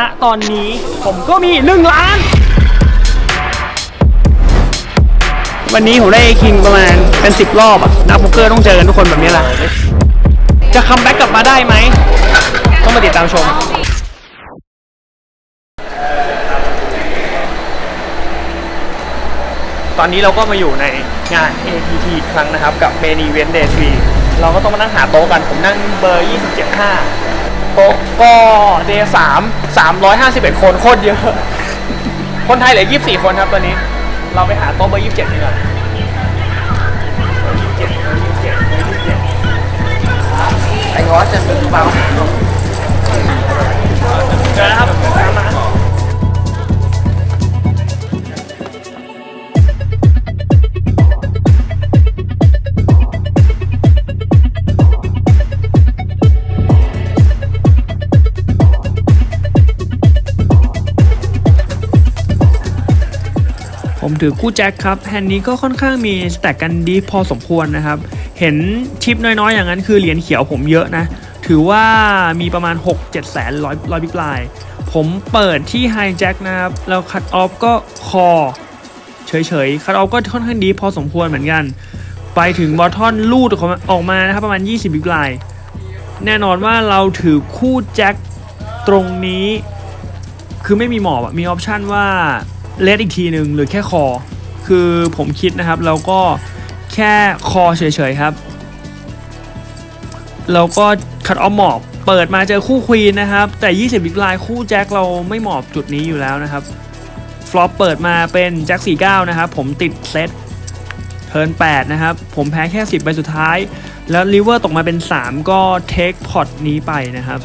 ณตอนนี้ผมก็มีหนึ่งล้าน วันนี้ผมได้คิงประมาณเป็นสิบรอบอะนักโป๊กเกอร์ต้องเจอกันทุกคนแบบนี้แหละ จะคัมแบ็กกลับมาได้ไหม ต้องมาติดตามชม ตอนนี้เราก็มาอยู่ในงาน APT อีกครั้งนะครับ กับ Main Event Day 3เราก็ต้องมานั่งหาโต๊ะกัน ผมนั่งเบอร์ 27.5 โต๊ะก็เดย์สามสามร้อยห้าสิบเอ็ดคนโคตรเยอะ คนไทยเหลือยี่สิบสี่คนครับตอนนี้ เราไปหาโต๊ะเบอร์ยี่สิบเจ็ดดีกว่าไอ้งอจะเป็นเบาเจอแล้วครับ ถือกู้แจ็คครับแฮนด์นี้ก็ค่อนข้างมีสแต็กกันดีพอสมควรนะครับ เห็นชิปน้อยๆ อย่างนั้นคือเหรียญเขียวผมเยอะนะ ถือว่ามีประมาณ 6-7แสนร้อยร้อยบิ๊กไลน์ผมเปิดที่ไฮแจ็คนะครับ แล้วคัตออฟก็คอเฉยๆ คัตออฟก็ค่อนข้างดีพอสมควรเหมือนกัน ไปถึงบอททอนลูดออกมานะครับประมาณ 20 บิ๊กลน์แน่นอนว่าเราถือคู่แจ็คตรงนี้ คือไม่มีหมอบมีออปชันว่า เลสอีกทีหนึ่งหรือแค่คอ คือผมคิดนะครับแล้วก็แค่คอเฉยๆครับแล้วก็คัดออฟหมอบ เปิดมาเจอคู่ควีนนะครับ แต่ 20 บิ๊กไลน์คู่แจ็คเราไม่หมอบจุดนี้อยู่แล้วนะครับ ฟลอปเปิดมาเป็นแจ็ค49 นะครับ ผมติดเซตเทิร์น8นะครับ ผมแพ้แค่ 10 ใบสุดท้าย แล้วลิเวอร์ตกมาเป็น 3 ก็เทคพอตนี้ไปนะครับ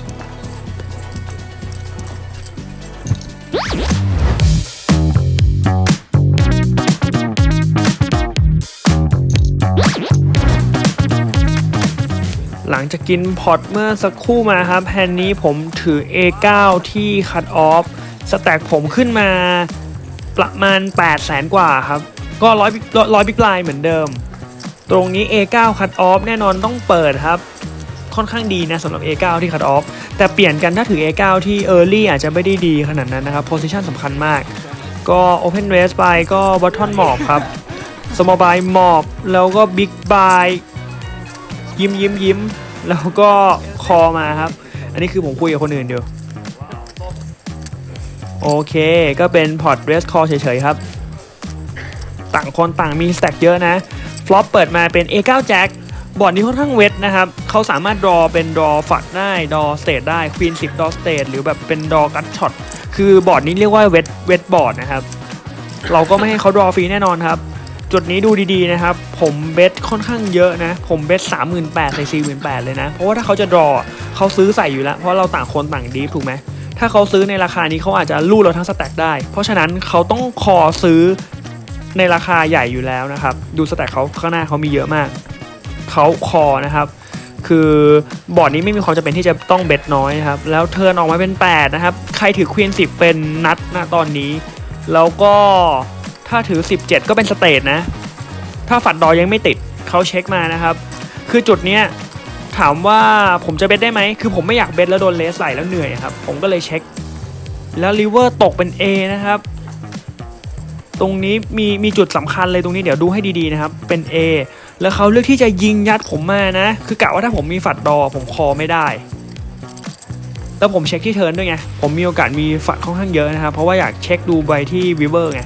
จากกินพอตเมื่อสักครู่มาครับแฮนนี้ผมถือ A9 ที่คัตออฟสแต็กผมขึ้นมาประมาณ 8 0 0แสนกว่าครับ ก็ร้อยร้อยบิ๊กไลน์เหมือนเดิม ตรงนี้ A9 คัตออฟแน่นอนต้องเปิดครับ ค่อนข้างดีนะสำหรับ A9 ที่คัตออฟแต่เปลี่ยนกันถ้าถือ A9 ที่ Early อาจจะไม่ได้ดีขนาดนั้นนะครับ Position สำคัญมาก ก็ Open Race ไปก็ Button หมอบครับ Small Buy หมอบแล้วก็ Big Buy ยิ้มยิ้มยิ้ม แล้วก็คอมาครับ อันนี้คือผมคุยกับคนอื่นเดียวโอเค ก็เป็นพอร์ตเรสคอเฉยๆครับ ต่างคนต่างมีสแต็กเยอะนะ ฟลอปเปิดมาเป็น A9 แจ็คบอร์ดนี้ค่อนข้างเวทนะครับ เขาสามารถรอเป็นรอฝัดได้ดอสเตทได้ควีน10ดอสเตทหรือแบบเป็นดอกัตช็อตคือบอร์ดนี้เรียกว่าเวทเวทบอร์ดนะครับ เราก็ไม่ให้เขารอฟรีแน่นอนครับ จุดนี้ดูดีๆนะครับ ผมเบสค่อนข้างเยอะนะ ผมเบสสามหมื่นแปดใส่สี่หมื่นแปดเลยนะ เพราะว่าถ้าเขาจะรอเขาซื้อใส่อยู่แล้ว เพราะเราต่างคนต่างดีฟถูกไหมถ้าเขาซื้อในราคานี้เขาอาจจะลู่เราทั้งสแต็กได้ เพราะฉะนั้นเขาต้องคอซื้อในราคาใหญ่อยู่แล้วนะครับ ดูสแต็กเขาข้างหน้าเขามีเยอะมาก เขาคอนะครับ คือบอร์ดนี้ไม่มีความจำเป็นที่จะต้องเบ็ดน้อยครับ แล้วเทิร์นออกมาเป็น 8 นะครับ ใครถือควีน10 เป็นนัดนะตอนนี้ แล้วก็ ถ้าถือ 17 ก็เป็นสเตทนะ ถ้าฝัดดอยังไม่ติดเขาเช็คมานะครับ คือจุดเนี้ยถามว่าผมจะเบ็ดได้ไหม คือผมไม่อยากเบ็ดแล้วโดนเลสไหลแล้วเหนื่อยครับ ผมก็เลยเช็ค แล้วลิเวอร์ตกเป็น A นะครับ ตรงนี้มีมีจุดสำคัญเลยตรงนี้เดี๋ยวดูให้ดีๆนะครับ เป็น A แล้วเขาเลือกที่จะยิงยัดผมมานะ คือกะว่าถ้าผมมีฝัดดอผมคอไม่ได้ แล้วผมเช็คที่เทิร์นด้วยไง ผมมีโอกาสมีฝัดค่อนข้างเยอะนะครับ เพราะว่าอยากเช็คดูใบที่วิเวอร์ไง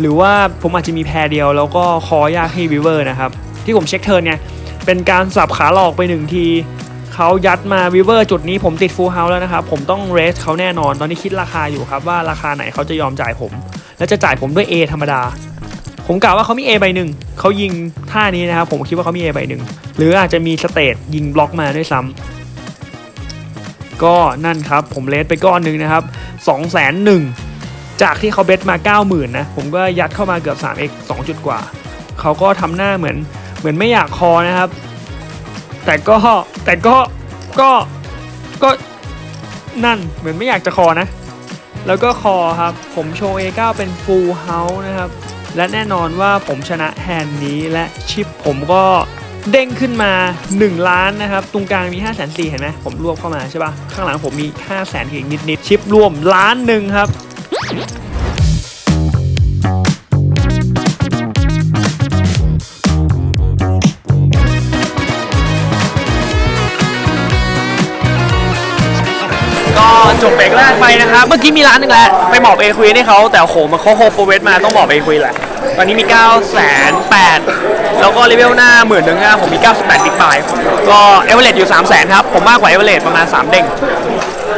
หรือว่าผมอาจจะมีแพรเดียวแล้วก็คอยากให้วิเวอร์นะครับ ที่ผมเช็คเทิร์นไงเป็นการสับขาหลอกไปหนึ่งทีเขายัดมาวิเวอร์จุดนี้ผมติดฟูลเฮาส์แล้วนะครับ ผมต้องเรสเขาแน่นอน ตอนนี้คิดราคาอยู่ครับว่าราคาไหนเขาจะยอมจ่ายผม แล้วจะจ่ายผมด้วย A ธรรมดา ผมกล่าวว่าเขามี A ใบหนึ่งเขายิงท่านี้นะครับผมคิดว่าเขามี A ใบหนึ่งหรืออาจจะมีสเตทยิงบล็อกมาด้วยซ้ำก็นั่นครับผมเลสไปก้อนหนึ่งนะครับ2 0 0 0 0 0 จากที่เขาเบสมา 90,000 นะ ผมก็ยัดเข้ามาเกือบ 3x 2 จุดกว่า เขาก็ทำหน้าเหมือนเหมือนไม่อยากคอนะครับ แต่ก็แต่ก็ก็ก็นั่นเหมือนไม่อยากจะคอนะ แล้วก็คอครับ ผมโชว์ A9 เป็น full house นะครับ และแน่นอนว่าผมชนะแฮนด์นี้และชิปผมก็เด้งขึ้นมา 1 ล้านนะครับ ตรงกลางมี 5 4 0 0 0เห็นไหมผมรวบเข้ามาใช่ปะข้างหลังผมมี 5 0 0 0 0 0อีกนิดๆ ชิปรวมล้านหนึ่งครับ ก็จบเบรกแรกไปนะครับ เมื่อกี้มีร้านหนึงแหละไปหมอบเอควีให้เขาแต่โอ้โหมันเขาโฮโฟเวสมาต้องหมอบเอควีแหละ ตอนนี้มี9 8 0 0 0แล้วก็เลเวลหน้าหมื่นหนึ่งนะผมมี 98บิ๊กไบก็เอเวอเรสต์อยู่ 3 0 0 0 0 0 ครับ ผมมากกว่าเอเวอเรสต์ประมาณ 3 เด้ง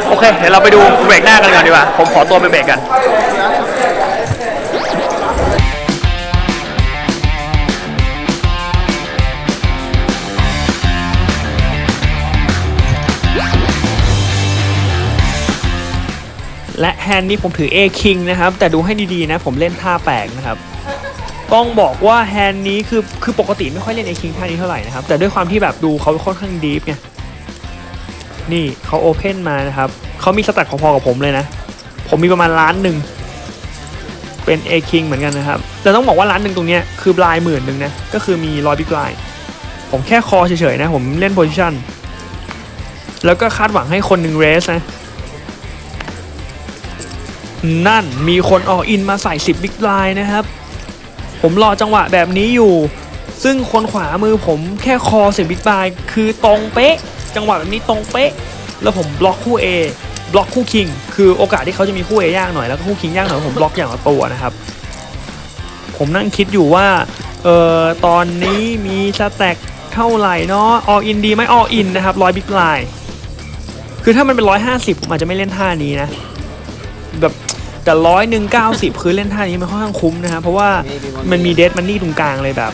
โอเค เดี๋ยวเราไปดูเบรกหน้ากันก่อนดีกว่า ผมขอตัวไปเบรกกันและแฮนด์นี้ผมถือ A King นะครับ แต่ดูให้ดีๆนะ ผมเล่นท่าแปลกนะครับ ต้องบอกว่าแฮนด์นี้คือคือปกติไม่ค่อยเล่น A King ท่านี้เท่าไหร่นะครับ แต่ด้วยความที่แบบดูเขาค่อนข้างดีฟไง นี่เขาโอเพนมานะครับเขามีสแตทพอๆกับผมเลยนะ ผมมีประมาณล้านหนึ่งเป็น A King เหมือนกันนะครับแต่ต้องบอกว่าล้านหนึ่งตรงนี้คือบลายหมื่นหนึ่งนะ ก็คือมีรอยบิ๊กไลน์ผมแค่คอเฉยๆนะ ผมเล่นโพซิชันแล้วก็คาดหวังให้คนหนึ่งเรสนะ นั่นมีคนออกอินมาใส่ 10 บิ๊กไลน์นะครับ ผมรอจังหวะแบบนี้อยู่ ซึ่งคนขวามือผมแค่คอ10 บิ๊กไลน์คือตรงเป๊ะ จังหวะแบบนี้ตรงเป๊ะ แล้วผมบล็อกคู่ A บล็อกคู่คิง คือโอกาสที่เขาจะมีคู่ A ยากหน่อยแล้วก็คู่คิงยากหน่อยผมบล็อกอย่างละตัวนะครับ ผมนั่งคิดอยู่ว่าเออตอนนี้มีสแต็กเท่าไหร่เนาะออินดีไหมออินนะครับร้อยบิ๊กไลน์คือถ้ามันเป็นร้อยห้าสิบผมอาจจะไม่เล่นท่านี้นะ แบบแต่ร้อยหนึ่งเก้าสิบคือเล่นท่านี้มันค่อนข้างคุ้มนะครับเพราะว่ามันมีเดสมันนี่ตรงกลางเลยแบบ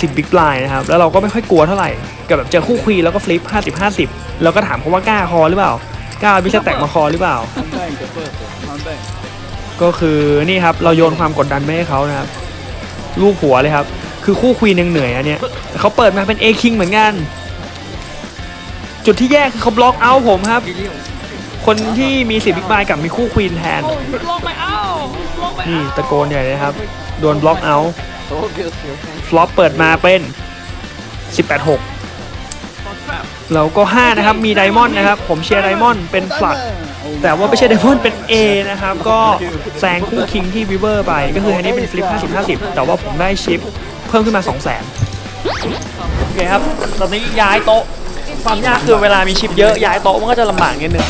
สิบบิ๊กไลน์นะครับ แล้วเราก็ไม่ค่อยกลัวเท่าไหร่ กับแบบเจอคู่ควีนแล้วก็ฟลิปห้าสิบห้าสิบแล้วก็ถามเขาว่ากล้าคอหรือเปล่ากล้าเอาบิชแตกมาคอหรือเปล่า ก็คือนี่ครับเราโยนความกดดันไปให้เขานะครับลูกหัวเลยครับ คือคู่ควีนยังเหนื่อยอันเนี้ยแต่เขาเปิดมาเป็นเอคิงเหมือนกัน จุดที่แย่คือเขาบล็อกเอาท์ผมครับ คนที่มีสิบบิ๊กไบกับมีคู่ควีนแทนนี่ตะโกนใหญ่เลยครับ โดนบล็อกเอาท์ ฟลอปเปิดมาเป็น 18-6 แล้วก็ 5 นะครับ มีไดมอนด์นะครับ ผมเชียร์ไดมอนด์เป็นฟลัดแต่ว่าไม่ใช่ไดมอนด์เป็น A นะครับ ก็แซงคู่คิงที่วิเวอร์ไป ก็คืออันนี้เป็นฟลิป 50-50 แต่ว่าผมได้ชิปเพิ่มขึ้นมา 200,000โอเคครับ ตอนนี้ย้ายโต๊ะ ความยากคือเวลามีชิปเยอะย้ายโต๊ะมันก็จะลำบากนิดนึง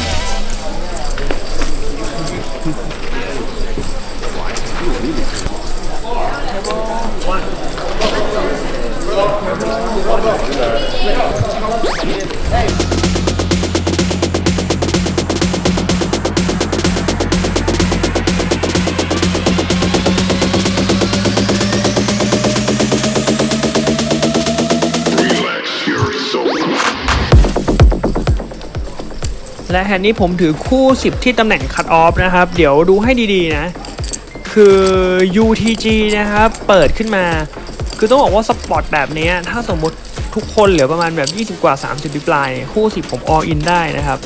และแฮนนี้ผมถือคู่ 10 ที่ตำแหน่งคั t ออฟนะครับ เดี๋ยวดูให้ดีๆนะ คือ UTG นะครับ เปิดขึ้นมา คือต้องบอกว่าสปอร์ตแบบนี้ถ้าสมมติทุกคนเหลือประมาณแบบ 20 กว่า 30ดิปลายคู่10 ผม all in ได้นะครับ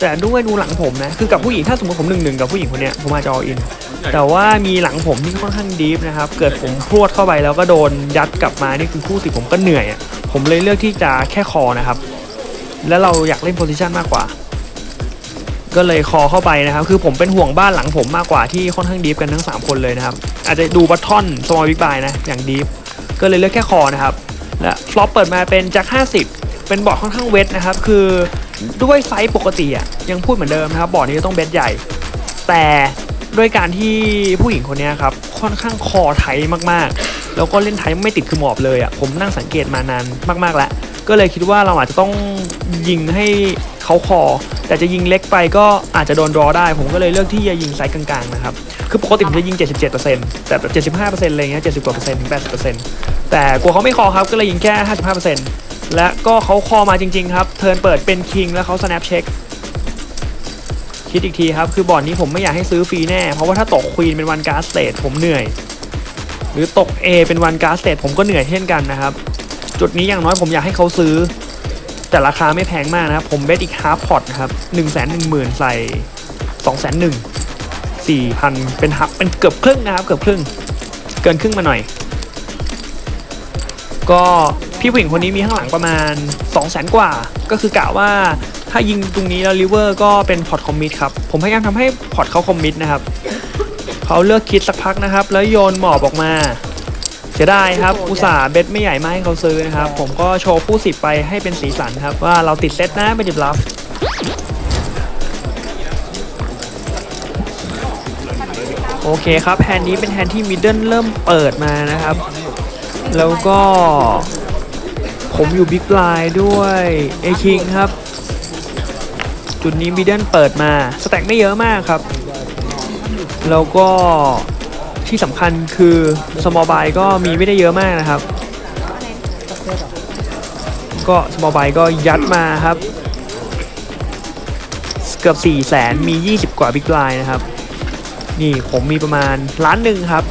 แต่ด้วยดูหลังผมนะ คือกับผู้หญิงถ้าสมมติผมหนึ่งหนึ่งกับผู้หญิงคนเนี้ยผมอาจจะ all in แต่ว่ามีหลังผมที่ค่อนข้างดีฟนะครับ เกิดผมพรวดเข้าไปแล้วก็โดนยัดกลับมา นี่คือคู่10ผมก็เหนื่อย ผมเลยเลือกที่จะแค่คอนะครับ แล้วเราอยากเล่นโพซิชันมากกว่าก็เลยคอเข้าไปนะครับ คือผมเป็นห่วงบ้านหลังผมมากกว่าที่ค่อนข้างดีฟกันทั้ง 3 คนเลยนะครับ อาจจะดูบัตทอนสมอลบิ๊กบายนะ อย่างดีฟ ก็เลยเลือกแค่คอนะครับและฟลอปเปิดมาเป็นจาก50 เป็นบอร์ดค่อนข้างเวทนะครับ คือด้วยไซส์ปกติอะยังพูดเหมือนเดิมนะครับ บอร์ดนี้จะต้องเบสใหญ่ แต่ด้วยการที่ผู้หญิงคนนี้ครับค่อนข้างคอไทยมากๆ แล้วก็เล่นไทยไม่ติดคือหมอบเลยอะผมนั่งสังเกตมานานมากๆแล้วก็เลยคิดว่าเราอาจจะต้องยิงให้เขาคอ แต่จะยิงเล็กไปก็อาจจะโดนรอได้ ผมก็เลยเลือกที่จะยิงไซส์กลางๆนะครับ คือปกติผมจะยิง 77%แต่แบบ 75%อะไรเงี้ย70กว่าเปอร์เซ็นต์ถึง80%แต่กลัวเขาไม่คอครับก็เลยยิงแค่ 55%และก็เขาคอมาจริง ๆ ครับ เทิร์นเปิดเป็นคิงแล้วเขา snap check คิดอีกทีครับ คือบอร์ดนี้ผมไม่อยากให้ซื้อฟรีแน่ เพราะว่าถ้าตกควีนเป็นวันการ์สเตทผมเหนื่อย หรือตก A เป็นวันการ์สเตทผมก็เหนื่อยเช่นกันนะครับ จุดนี้อย่างน้อยผมอยากให้เขาซื้อ แต่ราคาไม่แพงมากนะครับ ผมเบสอีกฮาร์ p พอตครับหนึ่งแสนหนึ่งหมื่นใส่สองแสนหนึ่ง สี่พันเป็นฮับเป็นเกือบครึ่งนะครับ เกือบครึ่ง เกินครึ่งมาหน่อย ก็พี่ผู้หญิงคนนี้มีข้างหลังประมาณ 2 0 0แสนกว่า ก็คือกะว่าถ้ายิงตรงนี้แล้วริเวอร์ก็เป็นพอร์ตคอมมิตครับ ผมพยายามทำให้พอร์ตเขาคอมมิตนะครับ เขาเลือกคิดสักพักนะครับ แล้วโยนหมอบออกมาเสียดายครับอุตส่าห์เบ็ดไม่ใหญ่มาให้เขาซื้อนะครับ ผมก็โชว์ผู้สิบไปให้เป็นสีสันครับ ว่าเราติดเซตนะเป็นดิบลับ โอเคครับแฮนด์นี้เป็นแฮนด์ที่มิดเดิลเริ่มเปิดมานะครับ แล้วก็ ผมอยู่บิ๊กไลน์ด้วยเอคิงครับ จุดนี้มิดเดิลเปิดมาสแต็กไม่เยอะมากครับ แล้วก็ที่สำคัญคือ small buy ก็มีไม่ได้เยอะมากนะครับ ก็ small buy ก็ยัดมาครับ เกือบ4 0 0แสนมี 20 กว่า big line นะครับ นี่ผมมีประมาณล้านหนึ่งครับ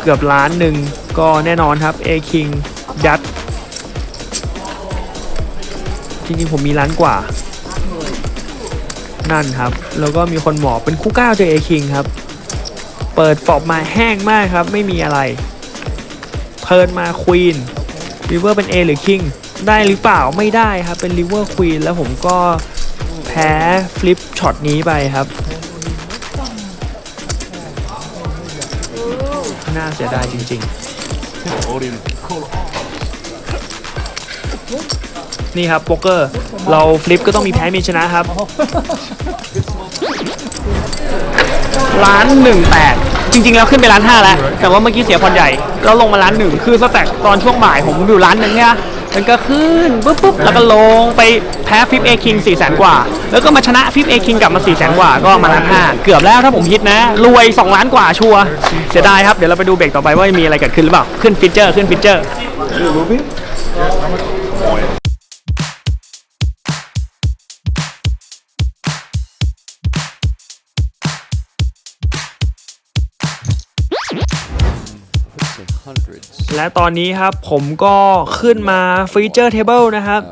เกือบล้านหนึ่งก็แน่นอนครับ A King ยัด จริงๆ ผมมีล้านกว่า นั่นครับ แล้วก็มีคนหมอบเป็นคู่ก้าวเจอ A King ครับ เปิดฟอบมาแห้งมากครับ ไม่มีอะไร เทิร์นมาควีนริเวอร์เป็น A หรือ King ได้หรือเปล่าไม่ได้ครับ เป็นริเวอร์ควีนแล้วผมก็แพ้ฟลิปช็อตนี้ไปครับ เสียดายจริง ๆ นี่ครับโป๊กเกอร์ เราฟลิปก็ต้องมีแพ้มีชนะครับ ล้านหนึ่งแปดจริง ๆ แล้วขึ้นไปล้านห้าแล้ว แต่ว่าเมื่อกี้เสียพรใหญ่ แล้วลงมาล้านหนึ่งคือสแต็กตอนช่วงบ่ายผมอยู่ล้านหนึ่งเนี่ย มันก็ขึ้นปุ๊บปุ๊บแล้วก็ลงไปแพ้ฟิปเอคิงสี่แสนกว่า แล้วก็มาชนะฟิปเอคิงกลับมาสี่แสนกว่าก็มาล้านห้าเกือบแล้วถ้าผมคิดนะ รวย 2 ล้านกว่าชัวร์เสียดายครับ เดี๋ยวเราไปดูเบรกต่อไปว่ามีอะไรเกิดขึ้นหรือเปล่า ขึ้นฟิเจอร์ขึ้นฟิเจอร์ และตอนนี้ครับผมก็ขึ้นมาฟีเจอร์เทเบิลนะครับ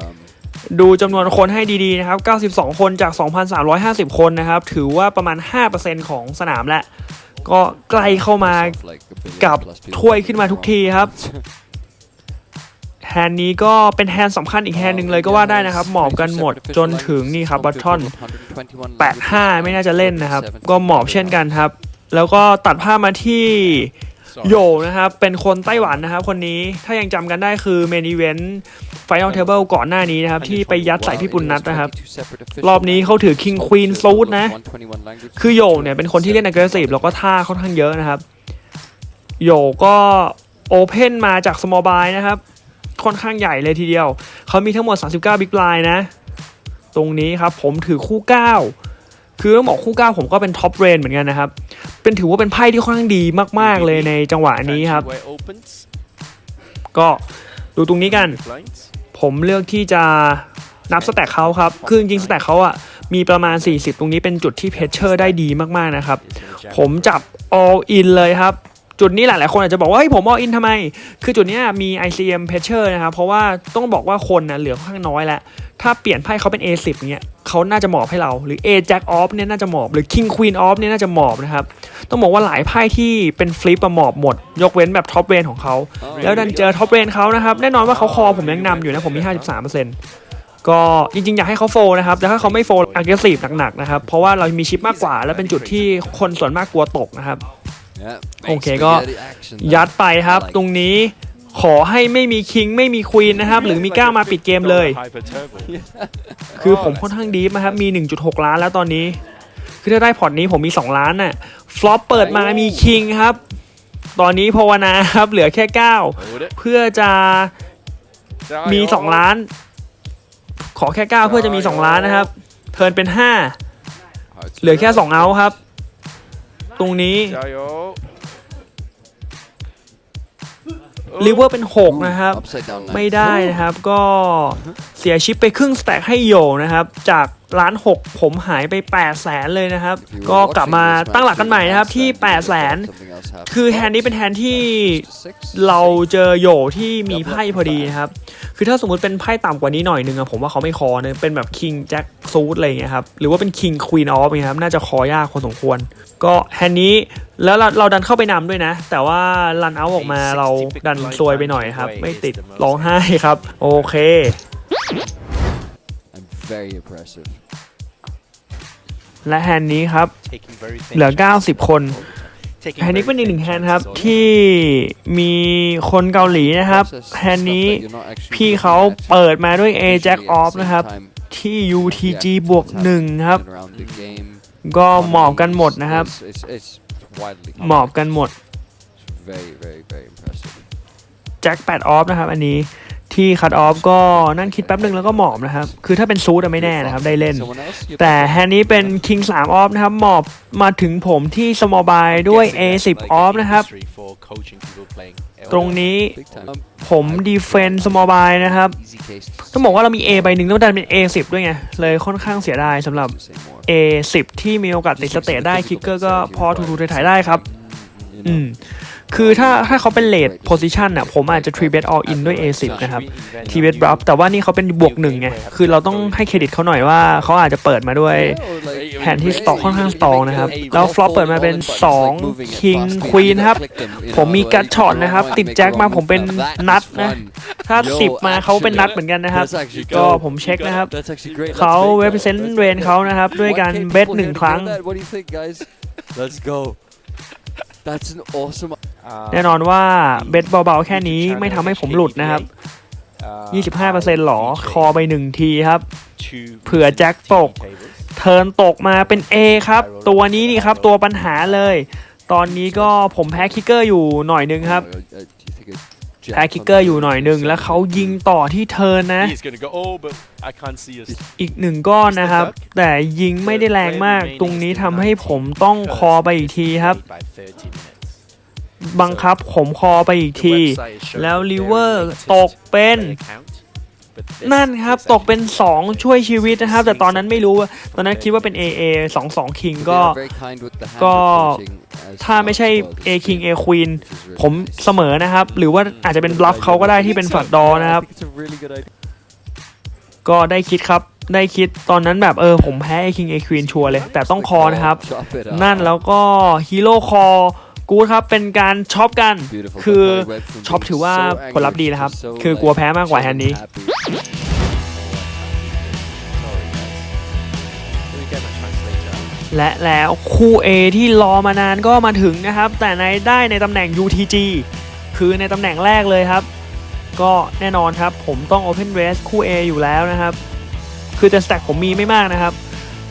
ดูจำนวนคนให้ดีๆนะครับ 92 คนจาก 2,350 คนนะครับ ถือว่าประมาณ 5%ของสนามแล้วก็ใกล้เข้ามากับถ้วยขึ้นมาทุกทีครับ แฮนนี้ก็เป็นแฮนสำคัญอีกแฮนหนึ่งเลยก็ว่าได้นะครับ หมอบกันหมดจนถึงนี่ครับบัตทอน85 ไม่น่าจะเล่นนะครับ ก็หมอบเช่นกันครับ แล้วก็ตัดภาพมาที่ โยนะครับเป็นคนไต้หวันนะครับคนนี้ถ้ายังจำกันได้คือเมนอีเวนต์ไฟนอลเทเบิลก่อนหน้านี้นะครับ ที่ไปยัดใส่พี่ปุณนัทนะครับ รอบนี้เขาถือ King Queen Suit นะ คือโยเนี่ยเป็นคนที่เล่น aggressive แล้วก็ท่าค่อนข้างเยอะนะครับ โยก็โอเพนมาจาก small buy นะครับ ค่อนข้างใหญ่เลยทีเดียว เขามีทั้งหมด 39 big blind นะ ตรงนี้ครับผมถือคู่ 9 คือต้องบอกคู่9ผมก็เป็นท็อปเรนเหมือนกันนะครับ เป็นถือว่าเป็นไพ่ที่ค่อนข้างดีมาก ๆ เลยในจังหวะนี้ครับ ก็ดูตรงนี้กัน ผมเลือกที่จะนับสแต็กเขาครับ คือจริงๆสแต็กเขาอะมีประมาณ 40 ตรงนี้เป็นจุดที่เพชเชอร์ได้ดีมากๆนะครับ ผมจับ all in เลยครับ จุดนี้หลายๆคนอาจจะบอกว่าเฮ้ยผม all in ทำไม คือจุดเนี้ยมี ICM p r e s s u r e นะครับ เพราะว่าต้องบอกว่าคนนะเหลือค่อนข้างน้อยแล้ว ถ้าเปลี่ยนไพ่เขาเป็น A10 เนี้ยเขาน่าจะหมอบให้เรา หรือ A Jack off เนี่ยน่าจะหมอบ หรือ King Queen off เนี่ยน่าจะหมอบนะครับ ต้องบอกว่าหลายไพ่ที่เป็นฟลิปอะหมอบหมด ยกเว้นแบบท็อปเรนของเขา แล้วดันเจอท็อปเรนเขานะครับ แน่นอนว่าเขาคอผมยังนำอยู่นะผมมี 53%ก็จริงๆ อยากให้เขาโฟลนะครับ แต่ถ้าเขาไม่โฟล aggressive หนักๆนะครับ เพราะว่าเรามีชิปมากกว่า และเป็นจุดที่คนส่วนมากกลัวตกนะครับ โอเคก็ยัดไปครับตรงนี้ขอให้ไม่มีคิงไม่มีควีนนะครับ หรือมีก้าวมาปิดเกมเลย คือผมค่อนข้างดีฟนะครับ มี 1.6 ล้านแล้วตอนนี้ คือถ้าได้พอร์ตนี้ผมมี 2 ล้านน่ะฟลอปเปิดมามีคิงครับ ตอนนี้ภาวนาครับ เหลือแค่ 9 เพื่อจะมี 2 ล้าน ขอแค่ 9 เพื่อจะมี 2 ล้านนะครับ เทิร์นเป็น 5 เหลือแค่ 2 เอาครับ ตรงนี้ลิเวอร์เป็น 6 นะครับ ไม่ได้นะครับก็เสียชิปไปครึ่งสแต็กให้โยนะครับ จาก ล้านหกผมหายไป8 0 0แสนเลยนะครับ ก็กลับมาตั้งหลักกันใหม่นะครับที่8 0 0แสนคือแฮนด์นี้เป็นแฮนด์ที่เราเจอโยที่มีไพ่พอดีนะครับ คือถ้าสมมุติเป็นไพ่ต่ำกว่านี้หน่อยนึงอะผมว่าเขาไม่คอนะเป็นแบบคิงแจ็คซูดอะไรอย่างเงี้ยครับ หรือว่าเป็นคิงควีนออฟครับ น่าจะคอยากพอสมควร ก็แฮนด์นี้แล้วเราเราดันเข้าไปนำด้วยนะ แต่ว่ารันเอาออกมาเราดันซวยไปหน่อยครับ ไม่ติดร้องไห้ครับ โอเค I'm very impressive และแฮนด์นี้ครับ taking very เหลือ 90 คน taking แฮนด์นี้ very เป็นอีกหนึ่ง thin แฮนด์ shots ครับ on ที่มีคนเกาหลีนะครับ Process แฮนด์นี้ stuff that you're not actually พี่ looking เขา at เปิดมาด้วย A visually Jack at the Off same นะครับ time. ที่ Yeah, UTG what's บวก happening หนึ่งครับ in and around the game. ก็หมอบกันหมดนะครับ It's- it's- it's widely หมอบกันหมด It's very very very impressive แจ็ค8ออฟนะครับ อันนี้ ที่คัดออฟก็นั่งคิดแป๊บหนึ่งแล้วก็หมอบนะครับ คือถ้าเป็นซูดอะไม่แน่นะครับได้เล่น แต่แฮนนี้เป็น King 3ออฟนะครับ หมอบมาถึงผมที่ small buy ด้วย A10 ออฟนะครับ ตรงนี้ผม defense small buy นะครับ ต้องบอกว่าเรามี A ใบหนึ่งแล้วดันเป็น A10 ด้วยไง เลยค่อนข้างเสียดายสำหรับ A10 ที่มีโอกาสติดสเตทได้คิกเกอร์ก็พอทูๆถ่ายได้ครับ อืม คือถ้าถ้าเขาเป็นเลดโพซิชันอะผมอาจจะ3 bet all in ด้วย A10 นะครับ t bet bluff แต่ว่านี่เขาเป็นบวกหนึ่งไง คือเราต้องให้เครดิตเขาหน่อยว่าเขาอาจจะเปิดมาด้วยแผนที่สต็อกค่อนข้างสตองนะครับ แล้วฟลอปเปิดมาเป็น 2 King Queen ครับ ผมมีกัดช็อตนะครับ ติดแจ็คมาผมเป็นนัดนะ ถ้า 10 มาเขาเป็นนัดเหมือนกันนะครับ ก็ผมเช็คนะครับ เขา Let's make that. represent เรนเขานะครับ ด้วยการเบสหนึ่งครั้ง Let's go. That's an awesome. แน่นอนว่าเบสเบาๆแค่นี้ไม่ทำให้ผมหลุดนะครับ 25%หรอ คอไป1ทีครับ เผื่อแจ็คตก เทิร์นตกมาเป็น A ครับ ตัวนี้นี่ครับตัวปัญหาเลย ตอนนี้ก็ผมแพ้คิกเกอร์อยู่หน่อยนึงครับ Uh, uh, do you think a jack แพ้คิกเกอร์อยู่หน่อยนึงแล้วเขายิงต่อที่เทิร์นนะ He's gonna go. Oh, but I can't see us. อีกหนึ่งก้อนนะครับ แต่ยิงไม่ได้แรงมาก ตรงนี้ทำให้ผมต้องคอไปอีกทีครับ By 30 minutes. บังคับผมคอไปอีก The ที website is showing แล้ว very ลิเวอร์ latest ตกเป็น นั่นครับ this ตกเป็น actually- 2ช่วยชีวิตนะครับ แต่ตอนนั้นไม่รู้ว่าตอนนั้นคิดว่าเป็น AA 2 2 King ก็ They are very kind with the hand ก็ reporting as ถ้าไม่ใช่ well this A King week, A Queen which is really ผมเสมอนะครับ หรือว่าอาจจะเป็นบลัฟเขาก็ได้ที่เป็นฝัดดอนะครับ I think it's a really good idea. ก็ได้คิดครับได้คิดตอนนั้นแบบเออผมแพ้ A King A Queen ชัวร์เลย แต่ต้องคอนะครับ Chop it up. นั่นแล้วก็ฮีโร่คอ กูดครับเป็นการช็อปกัน Beautiful. คือ But Web from ช็อป being ถือว่า so angry, ผลลัพธ์ดีนะครับ she's so, คือกลัวแพ้มากกว่า like, แฮนด์นี้ happy. Sorry, guys. Let me get my translator out. และแล้วคู่ A ที่รอมานานก็มาถึงนะครับ แต่ในได้ในตำแหน่ง UTG คือในตำแหน่งแรกเลยครับ ก็แน่นอนครับผมต้อง Open Race คู่ A อยู่แล้วนะครับ คือแต่สแต็กผมมีไม่มากนะครับ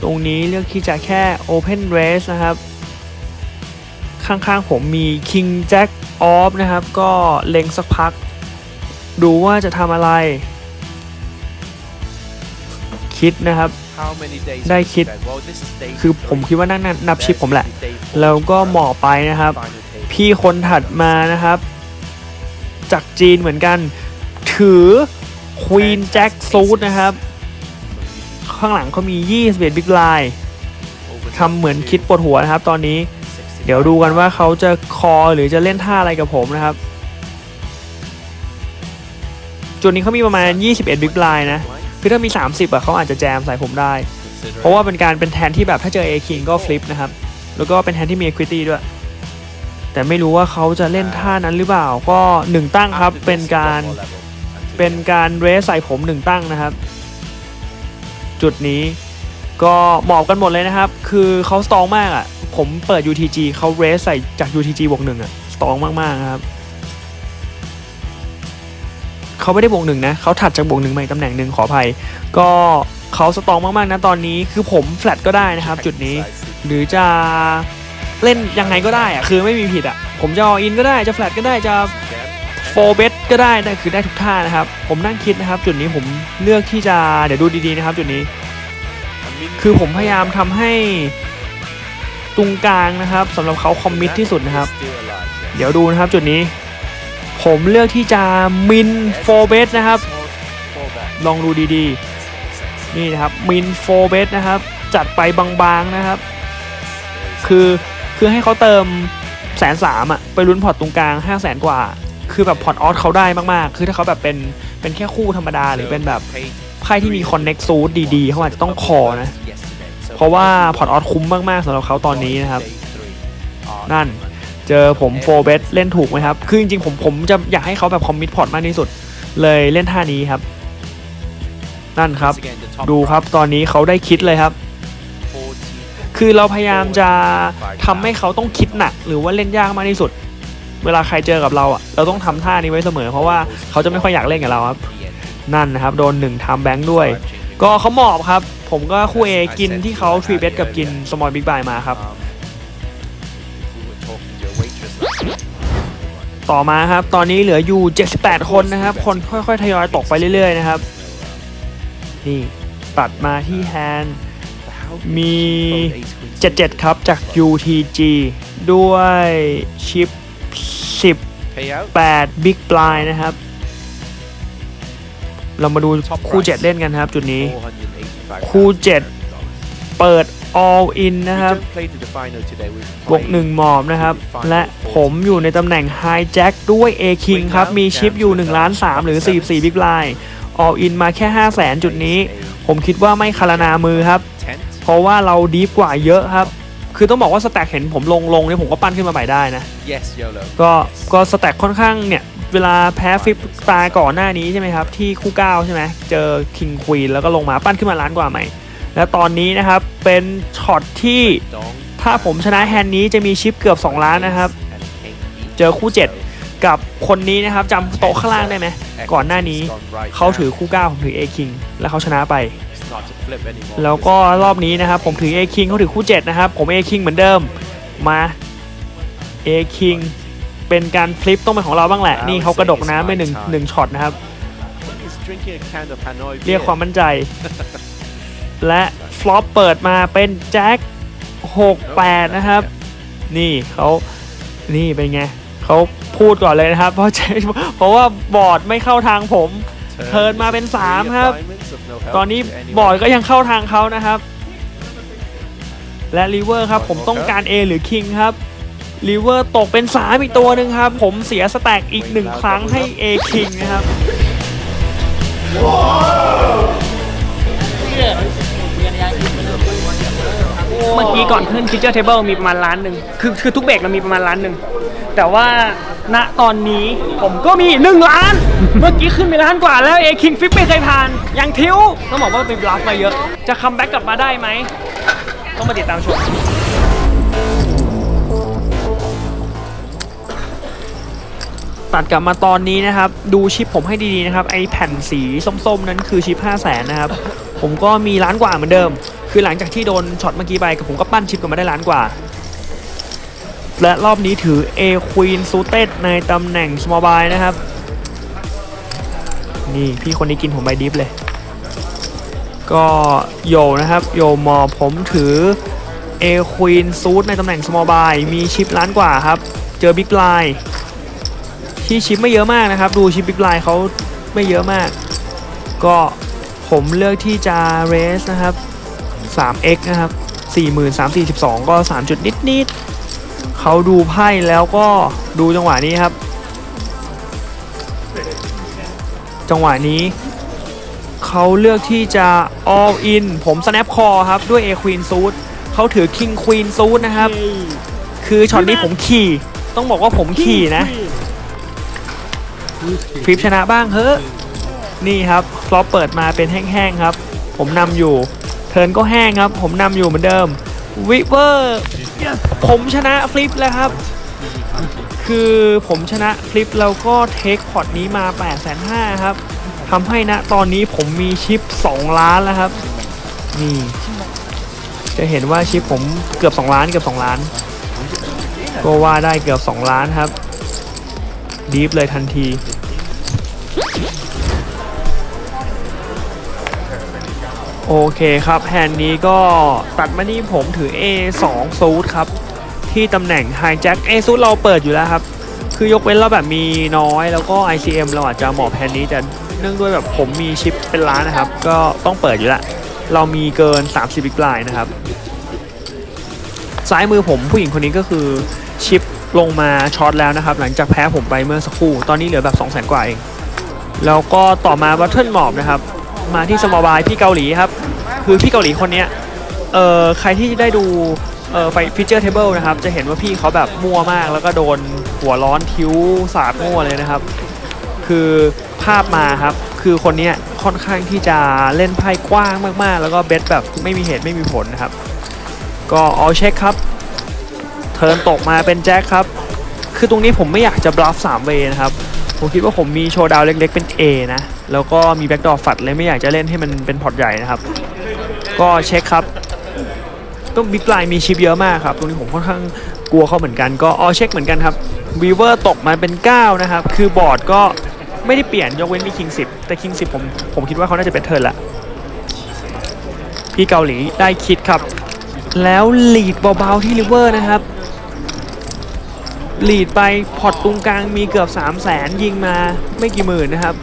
ตรงนี้เลือกที่จะแค่ Open Race นะครับ ข้างๆผมมี King Jack Off นะครับ ก็เล็งสักพัก ดูว่าจะทำอะไร คิดนะครับ How many days ได้ have you คิด spent? Well, this is day คือผม three. คิดว่านั่นน่ะนับชิปผมแหละ That's day four. แล้วก็หมอไปนะครับ Final table. พี่คนถัดมานะครับ จากจีนเหมือนกัน ถือควีนแจ็คซูดนะครับ ข้างหลังเขามี 21บิ๊กไลน์ Over ทำเหมือนคิดปวดหัวนะครับตอนนี้ 65. เดี๋ยวดูกันว่าเขาจะคอหรือจะเล่นท่าอะไรกับผมนะครับ จุดนี้เขามีประมาณ 21 บิ๊กไลน์นะ คือถ้ามี 30อะเขาอาจจะแจมใส่ผมได้ เพราะว่าเป็นการเป็นแทนที่แบบถ้าเจอ A King ก็ฟลิปนะครับ แล้วก็เป็นแทนที่มี Equity ด้วย แต่ไม่รู้ว่าเขาจะเล่นท่านั้นหรือเปล่า ก็หนึ่งตั้งครับ After this, เป็นการ one more level. Until เป็น then. การเรสใส่ผมหนึ่งตั้งนะครับ จุดนี้ก็เหมาะกันหมดเลยนะครับ คือเขาสตรองมากอะ ผมเปิด UTG เขาเรสใส่จาก UTG บวกหนึ่งอะสตองมาก ๆ ครับ เขาไม่ได้บวกหนึ่งนะ เขาถัดจากบวกหนึ่งมาตำแหน่งหนึ่งขออภัย ก็เขาสตองมาก ๆ นะตอนนี้คือผมแฟลตก็ได้นะครับ จุดนี้ หรือจะเล่นยังไงก็ได้อะคือไม่มีผิดอะผมจะอินก็ได้จะแฟลตก็ได้จะโฟเบสก็ได้แต่คือได้ทุกท่านะครับ ผมนั่งคิดนะครับ จุดนี้ผมเลือกที่จะเดี๋ยวดูดีๆนะครับ จุดนี้ คือผมพยายามทำให้ ตรงกลางนะครับสำหรับเขาคอมมิตที่สุดนะครับ Still alive, yes. เดี๋ยวดูนะครับจุดนี้ ผมเลือกที่จะมินโฟเบสนะครับ Four back. ลองดูดีนี่นะครับมินโฟเบสนะครับ จัดไปบางๆนะครับ คือคือให้เขาเติมแสนสามอะไปลุ้นพอร์ตตรงกลางห้าแสนกว่า คือแบบพอร์ตออสเขาได้มากๆ คือถ้าเขาแบบเป็นเป็นแค่คู่ธรรมดาหรือเป็นแบบไพ่ที่มีคอนเน็กซูดดีๆเขาอาจจะต้องคอนะ เพราะว่าพอร์ตออสคุ้มมากๆสำหรับเขาตอนนี้นะครับ นั่นเจอผมโฟเบสเล่นถูกไหมครับ คือจริงๆผมผมจะอยากให้เขาแบบคอมมิตพอร์ตมากที่สุด เลยเล่นท่านี้ครับ นั่นครับ ดูครับตอนนี้เขาได้คิดเลยครับ คือเราพยายามจะทำให้เขาต้องคิดหนัก หรือว่าเล่นยากมากที่สุด เวลาใครเจอกับเราอะเราต้องทำท่านี้ไว้เสมอ เพราะว่าเขาจะไม่ค่อยอยากเล่นกับเราครับ นั่นนะครับ โดนหนึ่งทำแบงค์ด้วย ก็เขาหมอบครับ ผมก็คู่เอกินที่เขาทรีเบสกับกินสมอลบิ๊กบายมาครับ ต่อมาครับ ตอนนี้เหลืออยู่ 78 คนนะครับ คนค่อยๆ ทยอยตกไปเรื่อย ๆ นะครับ นี่ตัดมาที่แฮนด์มี 77 ครับจาก UTG ด้วยชิป Payout. 18 Big Blind นะครับ เรามาดูคู่7เล่นกันครับ จุดนี้ 485. คู่7เปิด all in นะครับ We don't play to the final today. We บวก play 1หมอบนะครับ และผมอยู่ในตำแหน่ง High Jack ด้วย A King ครับ มีชิปอยู่1ล้าน3หรือ 44 Big Line all in มาแค่ 5 0 0แสนจุดนี้ ผมคิดว่าไม่คารนามือครับ tent. เพราะว่าเราดีฟกว่าเยอะครับ คือต้องบอกว่าสแต็กเห็นผมลงลงเนี่ยผมก็ปั้นขึ้นมาใหม่ได้นะ Yes, YOLO. ก็ก็สแต็กค่อนข้างเนี่ย เวลาแพ้ฟิปตาก่อนหน้านี้ใช่ไหมครับ ที่คู่9ใช่ไหมเจอคิงควีนแล้วก็ลงมาปั้นขึ้นมาล้านกว่าใหม่ แล้วตอนนี้นะครับเป็นช็อตที่ถ้าผมชนะแฮนด์นี้จะมีชิปเกือบ 2 ล้านนะครับ เจอคู่ 7 กับคนนี้นะครับจำโต๊ะข้างล่างได้ไหมก่อนหน้านี้เขาถือ now. คู่9ผมถือ A King แล้วเขาชนะไป แล้วก็รอบนี้นะครับผมถือ A King เขาถือคู่ 7 นะครับ ผม A King เหมือนเดิมมา A King เป็นการฟลิปต้องเป็นของเราบ้างแหละ นี่เขากระดกน้ำไปหนึ่งหนึ่งช็อตนะครับ He's drinking a can of Hanoi เรียก beer. ความมั่นใจ และฟลอปเปิดมาเป็นแจ็ค68 นะครับ นี่เขานี่เป็นไงเขาพูดก่อนเลยนะครับ เพราะเพราะว่าบอร์ดไม่เข้าทางผมเทิร์นมาเป็น Three สาม of ครับ diamonds of no help ตอนนี้ to anyone. บอร์ดก็ยังเข้าทางเขานะครับ และริเวอร์ครับ ผมต้องการ A หรือ King ครับ ริเวอร์ตกเป็น3อีกตัวหนึ่งครับ ผมเสียสแต็กอีกหนึ่งครั้งให้ A King นะครับเมื่อกี้ก่อนขึ้น Feature Table มีประมาณล้านหนึ่งคือคือทุกเบรกเรามีประมาณล้านหนึ่ง แต่ว่าณตอนนี้ผมก็มี 1 ล้าน เมื่อกี้ขึ้นไปล้านกว่าแล้ว A King Flip ไม่เคยผ่าน ยังทิ้วต้องบอกว่าไปบลัฟมาเยอะ จะคัมแบ็กกลับมาได้ไหม ต้องมาติดตามชม ตัดกลับมาตอนนี้นะครับ ดูชิปผมให้ดีๆนะครับ ไอแผ่นสีส้มๆ นั้นคือชิป 5 0 0แสนนะครับ ผมก็มีล้านกว่าเหมือนเดิม คือหลังจากที่โดนช็อตเมื่อกี้ไปกับผมก็ปั้นชิปกลับมาได้ล้านกว่า และรอบนี้ถือ A Queen Suited ในตำแหน่ง Small Buy นะครับ นี่พี่คนนี้กินผมใบดิฟเลย ก็โยนะครับ โยมอผมถือ A Queen Suit ในตำแหน่ง Small Buy มีชิปล้านกว่าครับ เจอ Big Line ที่ชิปไม่เยอะมากนะครับ ดูชิป Big Line เขาไม่เยอะมาก ก็ผมเลือกที่จะ raise นะครับ 3x นะครับ 4342 ก็ 3 จุดนิดๆเขาดูไพ่แล้วก็ดูจังหวะนี้ครับ จังหวะนี้เขาเลือกที่จะ all in ผม snap call ครับ ด้วย A Queen Suit เขาถือ King Queen Suit นะครับ คือช็อตนี้ผมขี่ ต้องบอกว่าผมขี่นะ ฟลิปชนะบ้างเฮ้อะนี่ครับฟลอปเปิดมาเป็นแห้งๆครับ ผมนำอยู่ เทิร์นก็แห้งครับ ผมนำอยู่เหมือนเดิมวิเวอร์ผมชนะฟลิปแล้วครับ คือผมชนะฟลิปแล้วก็เทคพอร์ตนี้มา 8 5 0 0 0ครับทำให้ณตอนนี้ผมมีชิป 2 ล้านแล้วครับ นี่ จะเห็นว่าชิปผมเกือบ 2 ล้านเกือบ 2 ล้าน ก็ว่าได้เกือบ 2 ล้านครับ ดีฟเลยทันที โอเคครับแฮนด์นี้ก็ตัดมานี่ผมถือ A2 ซูทครับ ที่ตำแหน่ง Hijack A ซูทเราเปิดอยู่แล้วครับ คือยกเว้นเราแบบมีน้อยแล้วก็ ICM เราอาจจะเหมาะแพนนี้แต่เนื่องด้วยแบบผมมีชิปเป็นล้านนะครับ ก็ต้องเปิดอยู่แล้วเรามีเกิน 30บิ๊กลน์นะครับ ซ้ายมือผมผู้หญิงคนนี้ก็คือชิป ลงมาช็อตแล้วนะครับ หลังจากแพ้ผมไปเมื่อสักครู่ ตอนนี้เหลือแบบ2 0 0 0 0 0กว่าเอง แล้วก็ต่อมาบัตเทิลหมอบนะครับ มาที่สมอบายพี่เกาหลีครับ คือพี่เกาหลีคนนี้เอ่อใครที่ได้ดูเอ่อไฟฟิเจอร์เทเบิลนะครับ จะเห็นว่าพี่เขาแบบมั่วมาก แล้วก็โดนหัวร้อนคิ้วสาดมั่วเลยนะครับ คือภาพมาครับ คือคนนี้ค่อนข้างที่จะเล่นไพ่กว้างมากๆ แล้วก็เบสแบบไม่มีเหตุไม่มีผลนะครับ ก็ออเช็คครับ เทิร์นตกมาเป็นแจ็คครับ คือตรงนี้ผมไม่อยากจะบลัฟ3เวนะครับ ผมคิดว่าผมมีโชว์ดาวเล็กๆเป็น A นะ แล้วก็มีแบ็กดอร์ฝัดเลยไม่อยากจะเล่นให้มันเป็นพอร์ตใหญ่นะครับ ก็เช็คครับ ต้องบิ๊กไลน์มีชิปเยอะมากครับ ตรงนี้ผมค่อนข้างกลัวเขาเหมือนกัน ก็ออเช็คเหมือนกันครับวีเวอร์ตกมาเป็น 9 นะครับ คือบอร์ดก็ไม่ได้เปลี่ยนยกเว้นมีคิง10แต่คิง10ผมผมคิดว่าเขาน่าจะเป็นเทิร์นละพี่เกาหลีได้คิดครับ แล้วลีดเบาๆที่ริเวอร์นะครับ ลีดไปพอตตรงกลางมีเกือบ3 0 0แสนยิงมาไม่กี่หมื่นนะครับ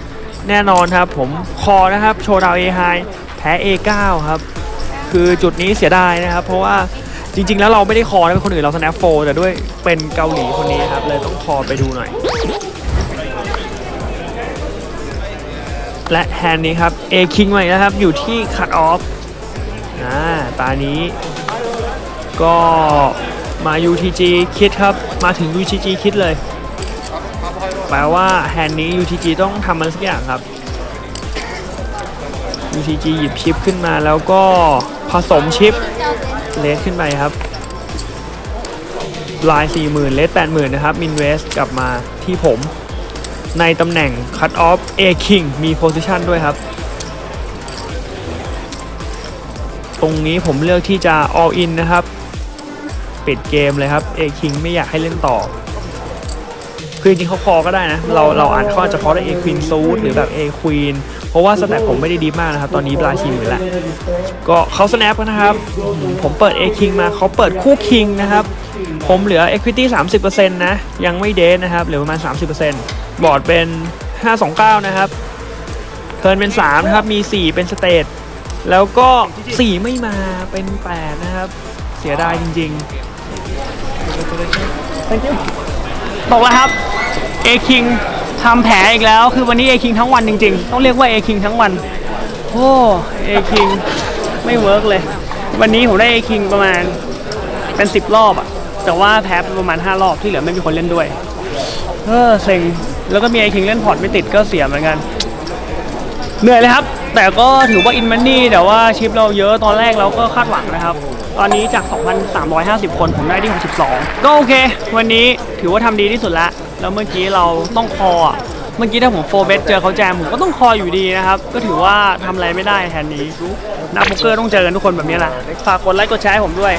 แน่นอนครับผมคอนะครับโชว์ดาวเอไฮแพ้ A9 ครับ คือจุดนี้เสียดายนะครับ เพราะว่าจริง ๆ แล้วเราไม่ได้คอนะเป็นคนอื่นเรา snap 4แต่ด้วยเป็นเกาหลีคนนี้ครับ เลยต้องคอไปดูหน่อย และแฮนนี้ครับ A King ใหม่นะครับ อยู่ที่ cut off อ่าตานี้ก็มา UTG คิดครับมาถึง UTG คิดเลย แปลว่าแฮนด์นี้ UTG ต้องทำมันสักอย่างครับ UTG หยิบชิปขึ้นมาแล้วก็ผสมชิปเลสขึ้นไปครับลาย 40,000 เลส80,000 นะครับ มินเวสกลับมาที่ผม ในตำแหน่ง Cut Off A King มี Position ด้วยครับ ตรงนี้ผมเลือกที่จะ All In นะครับ ปิดเกมเลยครับ A King ไม่อยากให้เล่นต่อ คือจริงๆเขาคอก็ได้นะ เราเราอ่านเขาอาจจะคอได้ A Queen Suit หรือแบบ A Queen เพราะว่าสแตทผมไม่ได้ดีมากนะครับ ตอนนี้ปลายชีมือแล้วก็เขา snap กันนะครับ ผมเปิด A King มาเขาเปิดคู่ King นะครับ ผมเหลือ Equity 30%นะ ยังไม่เดทนะครับเหลือประมาณ 30%บอร์ดเป็น 529 นะครับเทิร์นเป็น 3 นะครับ มี 4 เป็นสเตทแล้วก็ 4 ไม่มาเป็น 8 นะครับ เสียดายจริง ๆ thank you บอกแล้วครับ A King ทำแผลอีกแล้ว คือวันนี้ A King ทั้งวันจริงๆ ต้องเรียกว่า A King ทั้งวัน โอ้ A King ไม่เวิร์กเลย วันนี้ผมได้ A King ประมาณเป็น10รอบอะแต่ว่าแพ้ไปประมาณ 5 รอบที่เหลือไม่มีคนเล่นด้วย เออเซ็งแล้วก็มี A King เล่นพอร์ตไม่ติดก็เสียเหมือนกัน เหนื่อยเลยครับ แต่ก็ถือว่าอินมันนี่แต่ว่าชิปเราเยอะตอนแรกเราก็คาดหวังนะครับ ตอนนี้จาก 2,350 คนผมได้ที่ 62 ก็โอเค วันนี้ถือว่าทำดีที่สุดละ แล้วเมื่อกี้เราต้องคอเมื่อกี้ถ้าผมโฟเบสเจอเขาแจมผมก็ต้องคออยู่ดีนะครับ ก็ถือว่าทำอะไรไม่ได้แทนนี้ นักโป๊กเกอร์ต้องเจอกันทุกคนแบบนี้แหละฝากกดไลค์กดแชร์ให้ผมด้วย